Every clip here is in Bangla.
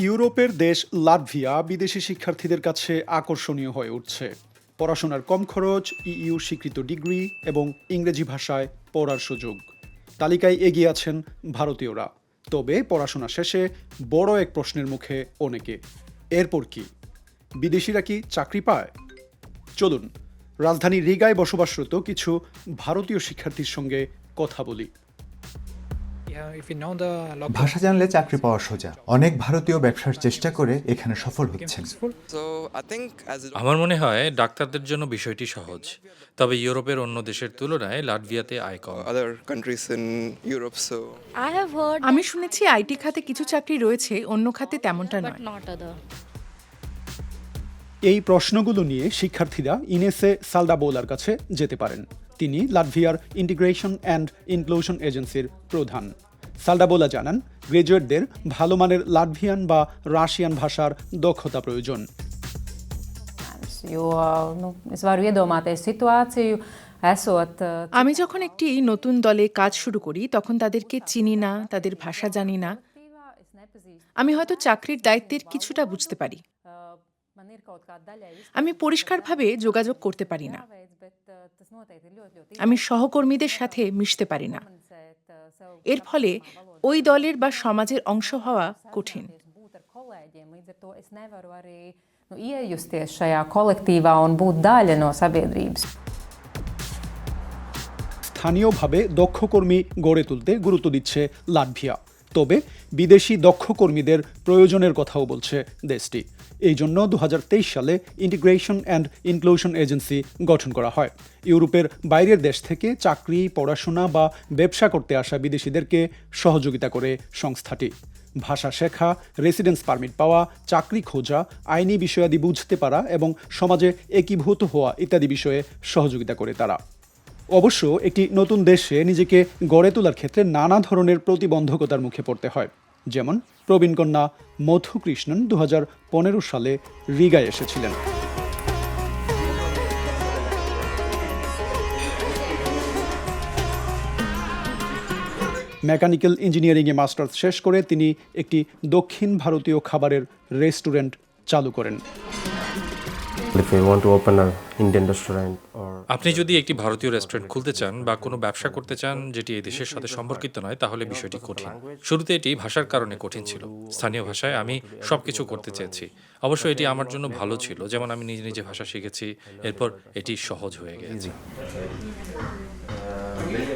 ইউরোপের দেশ লাটভিয়া বিদেশি শিক্ষার্থীদের কাছে আকর্ষণীয় হয়ে উঠছে। পড়াশোনার কম খরচ, ইইউ স্বীকৃত ডিগ্রি এবং ইংরেজি ভাষায় পড়ার সুযোগ। তালিকায় এগিয়ে আছেন ভারতীয়রা। তবে পড়াশোনা শেষে বড় এক প্রশ্নের মুখে অনেকে। এরপর কি? বিদেশিরা কি চাকরি পায়? চলুন, রাজধানী রিগায় বসবাসরত কিছু ভারতীয় শিক্ষার্থীর সঙ্গে কথা বলি। ভাষা জানলে চাকরি পাওয়া সোজা। অনেক ভারতীয় ব্যবসার চেষ্টা করে এখানে সফল হচ্ছেন। আমার মনে হয় ডাক্তারদের জন্য বিষয়টি সহজ। তবে ইউরোপের অন্য দেশের তুলনায় লাটভিয়াতে আয় কম। আমি শুনেছি আইটি খাতে কিছু চাকরি রয়েছে অন্য খাতে তেমনটা নয়। এই প্রশ্নগুলো নিয়ে শিক্ষার্থীরা ইনেসে সালডাবোলার কাছে যেতে পারেন। তিনি লাটভিয়ার ইন্টিগ্রেশন অ্যান্ড ইনক্লুশন এজেন্সির প্রধান। সালডাবোলা জানান, গ্রাজুয়েটদের ভালো মানের লাটভিয়ান বা রাশিয়ান ভাষার দক্ষতা প্রয়োজন। আমি যখন একটি নতুন দলে কাজ শুরু করি, তখন তাদেরকে চিনি না, তাদের ভাষা জানি না। আমি হয়তো চাকরির দায়িত্বের কিছুটা বুঝতে পারি। আমি পরিষ্কারভাবে যোগাযোগ করতে পারি না। আমি সহকর্মীদের সাথে মিশতে পারি না। এর ফলে ওই দলের বা সমাজের অংশ হওয়া কঠিন। স্থানীয়ভাবে দক্ষ কর্মী গড়ে তুলতে গুরুত্ব দিচ্ছে লাটভিয়া। তবে বিদেশি দক্ষ কর্মীদের প্রয়োজনের কথাও বলছে দেশটি। এই জন্য দু হাজার তেইশ সালে ইন্টিগ্রেশন অ্যান্ড ইনক্লুশন এজেন্সি গঠন করা হয়। ইউরোপের বাইরের দেশ থেকে চাকরি, পড়াশোনা বা ব্যবসা করতে আসা বিদেশিদেরকে সহযোগিতা করে সংস্থাটি। ভাষা শেখা রেসিডেন্স পারমিট পাওয়া, চাকরি খোঁজা, আইনি বিষয়াদি বুঝতে পারা এবং সমাজে একীভূত হওয়া ইত্যাদি বিষয়ে সহযোগিতা করে তারা। অবশ্য একটি নতুন দেশে নিজেকে গড়ে তোলার ক্ষেত্রে নানা ধরনের প্রতিবন্ধকতার মুখে পড়তে হয়। যেমন প্রবীণ কন্যা মধু কৃষ্ণন দু হাজার পনেরো সালে রিগায় এসেছিলেন। মেকানিক্যাল ইঞ্জিনিয়ারিংয়ে মাস্টার্স শেষ করে তিনি একটি দক্ষিণ ভারতীয় খাবারের রেস্টুরেন্ট চালু করেন। আপনি যদি একটি ভারতীয় রেস্টুরেন্ট খুলতে চান বা কোনো ব্যবসা করতে চান যেটি এই দেশের সাথে সম্পর্কিত নয় তাহলে বিষয়টি কঠিন। শুরুতে এটি ভাষার কারণে কঠিন ছিল। স্থানীয় ভাষায় আমি সবকিছু করতে চেয়েছি। অবশ্য এটি আমার জন্য ভালো ছিল যেমন আমি নিজে নিজে ভাষা শিখেছি এরপর এটি সহজ হয়ে গেছে।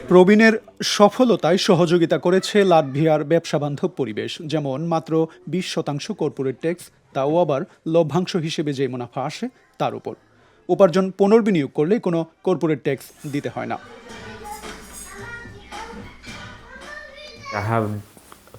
প্রবীণের সফলতায় সহযোগিতা করেছে লাটভিয়ার ব্যবসা বান্ধব পরিবেশ যেমন মাত্র বিশ শতাংশ কর্পোরেট ট্যাক্স তাও আবার লভ্যাংশ হিসেবে যে মুনাফা আসে তার উপর। উপার্জন পুনর্বিনিয়োগ করলে কোনো কর্পোরেট ট্যাক্স দিতে হয় না। I have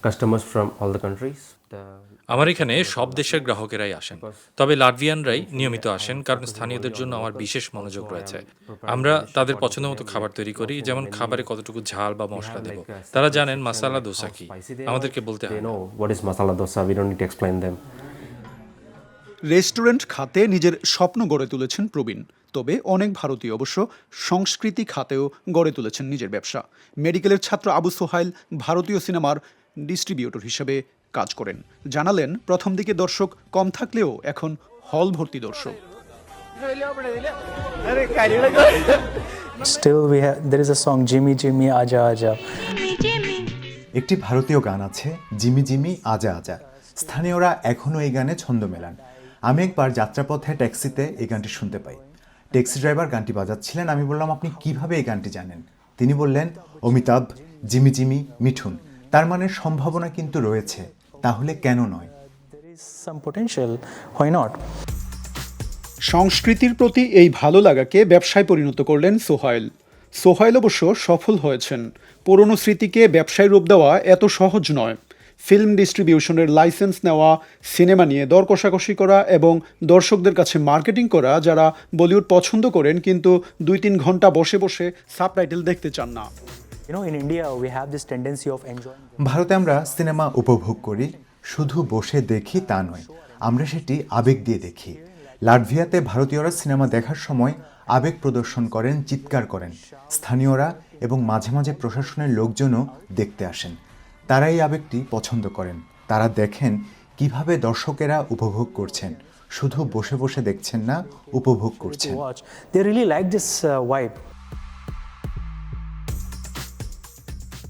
customers from all the countries. The, আমার এখানে সব দেশের গ্রাহকেরাই আসেন। তবে লাটভিয়ানরাই নিয়মিত আসেন কারণ স্থানীয়দের জন্য আমার বিশেষ মনোযোগ রয়েছে। আমরা তাদের পছন্দ মতো খাবার তৈরি করি যেমন খাবারে কতটুকু ঝাল বা মশলা দেব। তারা জানেন মাসালা দোসা কি। আমাদেরকে বলতে they হয় রেস্টুরেন্ট খাতে নিজের স্বপ্ন গড়ে তুলেছেন প্রবীণ। তবে অনেক ভারতীয় অবশ্য সংস্কৃতি খাতেও গড়ে তুলেছেন নিজের ব্যবসা। মেডিকেলের ছাত্র আবু সোহাইল ভারতীয় সিনেমার ডিস্ট্রিবিউটর হিসেবে কাজ করেন। জানালেন প্রথম দিকে দর্শক কম থাকলেও এখন হল ভর্তি দর্শক। Still, we have there is a song Jimmy Jimmy Aja Aja. একটি ভারতীয় গান আছে জিমি জিমি আজা আজা স্থানীয়রা এখনও এই গানে ছন্দ মেলান। আমি একবার যাত্রাপথে ট্যাক্সিতে এই গানটি শুনতে পাই। ট্যাক্সি ড্রাইভার গানটি বাজাচ্ছিলেন। আমি বললাম আপনি কীভাবে এই গানটি জানেন? তিনি বললেন অমিতাভ জিমি জিমি মিঠুন তার মানে সম্ভাবনা কিন্তু রয়েছে। তাহলে কেন নয়? সংস্কৃতির প্রতি এই ভালো লাগাকে ব্যবসায় পরিণত করলেন সোহাইল। সোহাইল অবশ্য সফল হয়েছেন। পুরনো স্মৃতিকে ব্যবসায় রূপ দেওয়া এত সহজ নয়। ফিল্ম ডিস্ট্রিবিউশনের লাইসেন্স নেওয়া সিনেমা নিয়ে দর কষাকষি করা এবং দর্শকদের কাছে মার্কেটিং করা যারা বলিউড পছন্দ করেন কিন্তু দুই তিন ঘণ্টা বসে বসে সাবটাইটেল দেখতে চান না. ভারতে আমরা সিনেমা উপভোগ করি শুধু বসে দেখি তা নয় আমরা সেটি আবেগ দিয়ে দেখি। লাটভিয়াতে ভারতীয়রা সিনেমা দেখার সময় আবেগ প্রদর্শন করেন চিৎকার করেন। স্থানীয়রা এবং মাঝে মাঝে প্রশাসনের লোকজনও দেখতে আসেন। তারা এই আবেগটি পছন্দ করেন। তারা দেখেন কীভাবে দর্শকেরা উপভোগ করছেন। শুধু বসে বসে দেখছেন না, উপভোগ করছেন। They really like this this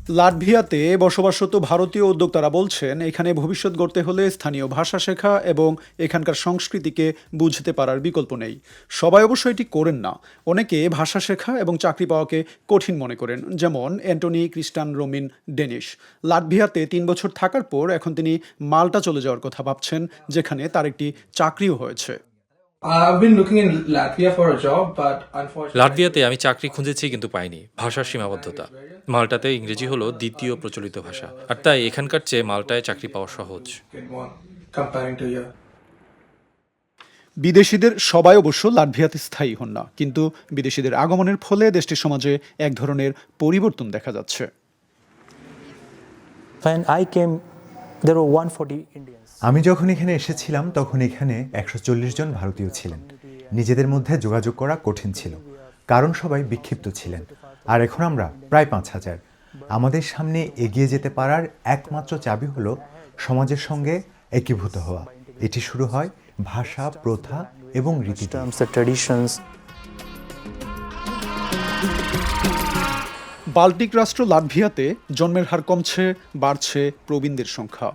লাটভিয়াতে বসবাসরত ভারতীয় উদ্যোক্তারা বলছেন এখানে ভবিষ্যৎ গড়তে হলে স্থানীয় ভাষা শেখা এবং এখানকার সংস্কৃতিকে বুঝতে পারার বিকল্প নেই। সবাই অবশ্য এটি করেন না। অনেকে ভাষা শেখা এবং চাকরি পাওয়াকে কঠিন মনে করেন যেমন অ্যান্টনি ক্রিস্টান রোমিন ডেনিশ। লাটভিয়াতে তিন বছর থাকার পর এখন তিনি মাল্টা চলে যাওয়ার কথা ভাবছেন যেখানে তার একটি চাকরিও হয়েছে। I've been looking in Latvia for a job, but unfortunately, লাটভিয়াতে আমি চাকরি খুঁজেছি কিন্তু পাইনি ভাষার সীমাবদ্ধতা। মাল্টাতে ইংরেজি হলো দ্বিতীয় প্রচলিত ভাষা। আর তাই এখানকার চেয়ে মাল্টায় চাকরি পাওয়া সহজ. বিদেশিদের সবাই অবশ্য লাটভিয়াতে স্থায়ী হন না কিন্তু বিদেশিদের আগমনের ফলে দেশটির সমাজে এক ধরনের পরিবর্তন দেখা যাচ্ছে। When I came, there were 140 আমি যখন এখানে এসেছিলাম তখন এখানে একশো চল্লিশ জন ভারতীয় ছিলেন। নিজেদের মধ্যে যোগাযোগ করা কঠিন ছিল। কারণ সবাই বিক্ষিপ্ত ছিলেন। আর এখন আমরা প্রায় পাঁচ হাজার। আমাদের সামনে এগিয়ে যেতে পারার একমাত্র চাবি হলো সমাজের সঙ্গে একীভূত হওয়া। এটি শুরু হয় ভাষা প্রথা এবং রীতি বাল্টিক রাষ্ট্র লাটভিয়াতে জন্মের হার কমছে বাড়ছে প্রবীণদের সংখ্যা।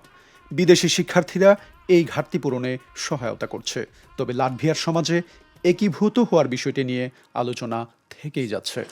বিদেশি শিক্ষার্থীরা এই ঘাটতি পূরণে সহায়তা করছে। তবে লাটভিয়ার সমাজে একীভূত হওয়ার বিষয়টি নিয়ে আলোচনা থেকেই যাচ্ছে।